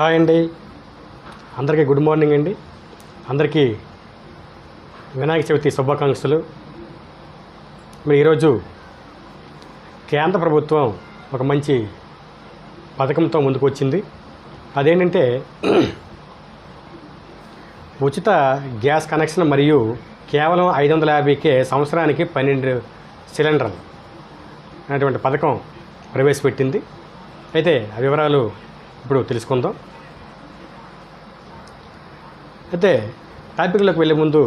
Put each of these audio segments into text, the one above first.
Hi అండి. అందరికీ good morning అండి. అందరికీ వినాయక చవితి శుభాకాంక్షలు. మరి ఈరోజు కేంద్ర ప్రభుత్వం ఒక మంచి పథకంతో ముందుకు వచ్చింది. అదేంటంటే ఉచిత గ్యాస్ కనెక్షన్ మరియు కేవలం ఐదు వందల యాభైకే సంవత్సరానికి పన్నెండు సిలిండర్లు అనేటువంటి పథకం ప్రవేశపెట్టింది. అయితే ఆ వివరాలు ఇప్పుడు తెలుసుకుందాం. అయితే టాపిక్లోకి వెళ్ళే ముందు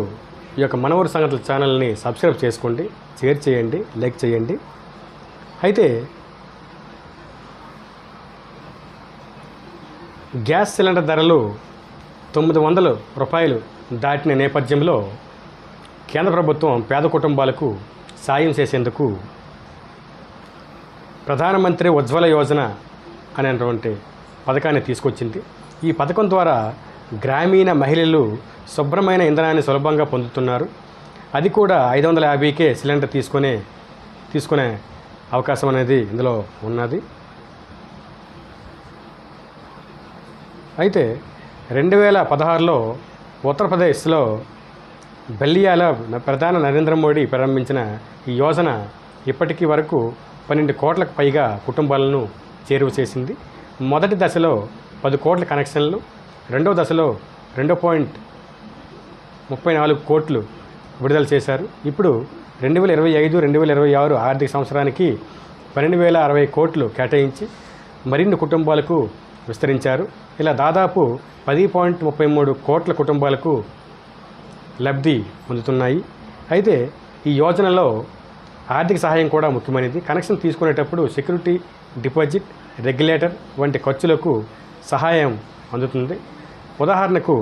ఈ యొక్క మనవరు సంగతుల ఛానల్ని సబ్స్క్రైబ్ చేసుకోండి షేర్ చేయండి లైక్ చేయండి. అయితే గ్యాస్ సిలిండర్ ధరలు తొమ్మిది వందల రూపాయలు దాటిన నేపథ్యంలో కేంద్ర ప్రభుత్వం పేద కుటుంబాలకు సాయం చేసేందుకు ప్రధానమంత్రి ఉజ్వల యోజన అనేటువంటి పథకాన్ని తీసుకొచ్చింది. ఈ పథకం ద్వారా గ్రామీణ మహిళలు శుభ్రమైన ఇంధనాన్ని సులభంగా పొందుతున్నారు. అది కూడా ఐదు వందల యాభైకే సిలిండర్ తీసుకునే తీసుకునే అవకాశం అనేది ఇందులో ఉన్నది. అయితే రెండు వేల పదహారులో ఉత్తరప్రదేశ్లో బల్లియాలో ప్రధాని నరేంద్ర మోడీ ప్రారంభించిన ఈ యోజన ఇప్పటికీ వరకు పన్నెండు కోట్లకు పైగా కుటుంబాలను చేరువ చేసింది. మొదటి దశలో పది కోట్ల కనెక్షన్లు రెండవ దశలో రెండు పాయింట్ ముప్పై నాలుగు కోట్లు విడుదల చేశారు. ఇప్పుడు రెండు వేల ఇరవై ఐదు రెండు వేల ఇరవై ఆరు ఆర్థిక సంవత్సరానికి పన్నెండు వేల అరవై కోట్లు కేటాయించి మరిన్ని కుటుంబాలకు విస్తరించారు. ఇలా దాదాపు పది పాయింట్ ముప్పై మూడు కోట్ల కుటుంబాలకు లబ్ధి పొందుతున్నాయి. అయితే ఈ యోజనలో ఆర్థిక సహాయం కూడా ముఖ్యమైనది. కనెక్షన్ తీసుకునేటప్పుడు సెక్యూరిటీ డిపాజిట్ రెగ్యులేటర్ వంటి ఖర్చులకు సహాయం అందుతుంది. ఉదాహరణకు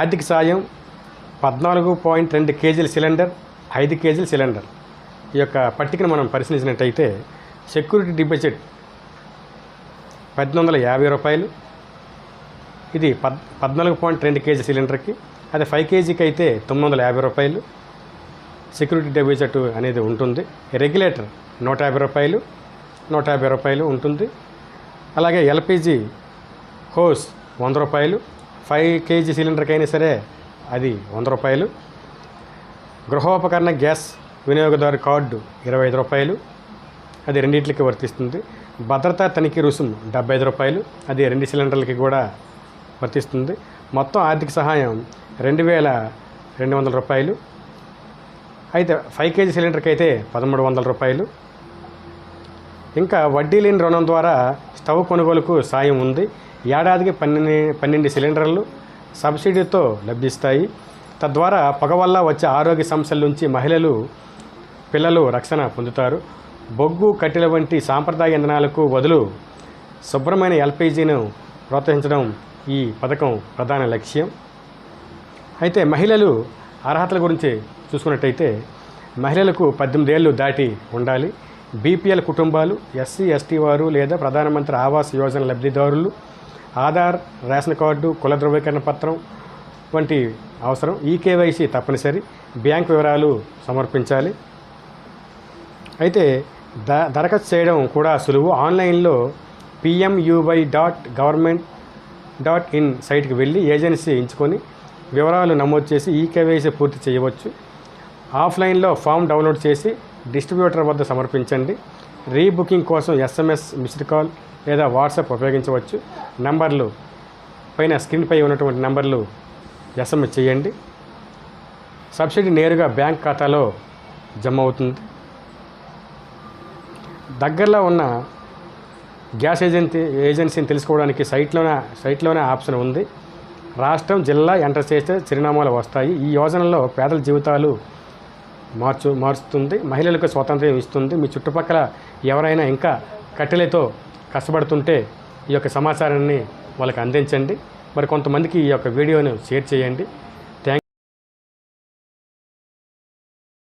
ఆర్థిక సాయం పద్నాలుగు పాయింట్ రెండు కేజీల సిలిండర్ ఐదు కేజీల సిలిండర్. ఈ యొక్క పట్టికను మనం పరిశీలించినట్టయితే సెక్యూరిటీ డిపాజిట్ పద్దెనిమిది వందల యాభై రూపాయలు. ఇది పద్ పద్నాలుగు పాయింట్ రెండు కేజీ సిలిండర్కి అదే ఫైవ్ కేజీకి అయితే తొమ్మిది వందల యాభై రూపాయలు. సెక్యూరిటీ డిపాజిట్ అనేది ఉంటుంది. రెగ్యులేటర్ నూట యాభై రూపాయలు నూట యాభై రూపాయలు ఉంటుంది. అలాగే ఎల్పిజి హోస్ వంద రూపాయలు ఫైవ్ కేజీ సిలిండర్కి అయినా సరే అది వంద రూపాయలు. గృహోపకరణ గ్యాస్ వినియోగదారు కార్డు ఇరవై ఐదు రూపాయలు అది రెండింటికి వర్తిస్తుంది. భద్రతా తనిఖీ రుసుము డెబ్బై ఐదు రూపాయలు అది రెండు సిలిండర్లకి కూడా వర్తిస్తుంది. మొత్తం ఆర్థిక సహాయం రెండు వేల రెండు వందల రూపాయలు అయితే ఫైవ్ కేజీ సిలిండర్కి అయితే పదమూడు వందల రూపాయలు. ఇంకా వడ్డీ లేని రుణం ద్వారా స్టవ్ కొనుగోలుకు సాయం ఉంది. ఏడాదికి పన్నెండు పన్నెండు సిలిండర్లు సబ్సిడీతో లభిస్తాయి. తద్వారా పొగ వల్ల వచ్చే ఆరోగ్య సమస్యల నుంచి మహిళలు పిల్లలు రక్షణ పొందుతారు. బొగ్గు కట్టెల వంటి సాంప్రదాయ ఇంధనాలకు బదులు శుభ్రమైన ఎల్పిజిను ప్రోత్సహించడం ఈ పథకం ప్రధాన లక్ష్యం. అయితే మహిళలు అర్హతల గురించి చూసుకున్నట్టయితే మహిళలకు పద్దెనిమిది ఏళ్ళు దాటి ఉండాలి. బీపీఎల్ కుటుంబాలు ఎస్సీ ఎస్టీ వారు లేదా ప్రధానమంత్రి ఆవాస్ యోజన లబ్ధిదారులు ఆధార్ రేషన్ కార్డు కుల ధృవీకరణ పత్రం వంటి అవసరం. ఈ కేవైసీ తప్పనిసరి. బ్యాంక్ వివరాలు సమర్పించాలి. అయితే ద దరఖాస్తు చేయడం కూడా సులువు. ఆన్లైన్లో PMUY dot government dot in సైట్కి వెళ్ళి ఏజెన్సీ ఎంచుకొని వివరాలు నమోదు చేసి ఈ కేవైసీ పూర్తి చేయవచ్చు. ఆఫ్లైన్లో ఫామ్ డౌన్లోడ్ చేసి డిస్ట్రిబ్యూటర్ వద్ద సమర్పించండి. రీబుకింగ్ కోసం ఎస్ఎంఎస్ మిస్డ్ కాల్ లేదా వాట్సాప్ ఉపయోగించవచ్చు. నంబర్లు పైన స్క్రీన్పై ఉన్నటువంటి నంబర్లు ఎస్ఎంఎస్ చేయండి. సబ్సిడీ నేరుగా బ్యాంక్ ఖాతాలో జమ అవుతుంది. దగ్గరలో ఉన్న గ్యాస్ ఏజెన్సీ ఏజెన్సీని తెలుసుకోవడానికి సైట్లోనే సైట్లోనే ఆప్షన్ ఉంది. రాష్ట్రం జిల్లా ఎంటర్ చేస్తే చిరునామాలు వస్తాయి. ఈ యోజనలో పేదల జీవితాలు మార్చు మారుస్తుంది. మహిళలకు స్వాతంత్ర్యం ఇస్తుంది. మీ చుట్టుపక్కల ఎవరైనా ఇంకా కట్టెలతో కష్టపడుతుంటే ఈ యొక్క సమాచారాన్ని వాళ్ళకి అందించండి. మరి కొంతమందికి ఈ యొక్క వీడియోను షేర్ చేయండి.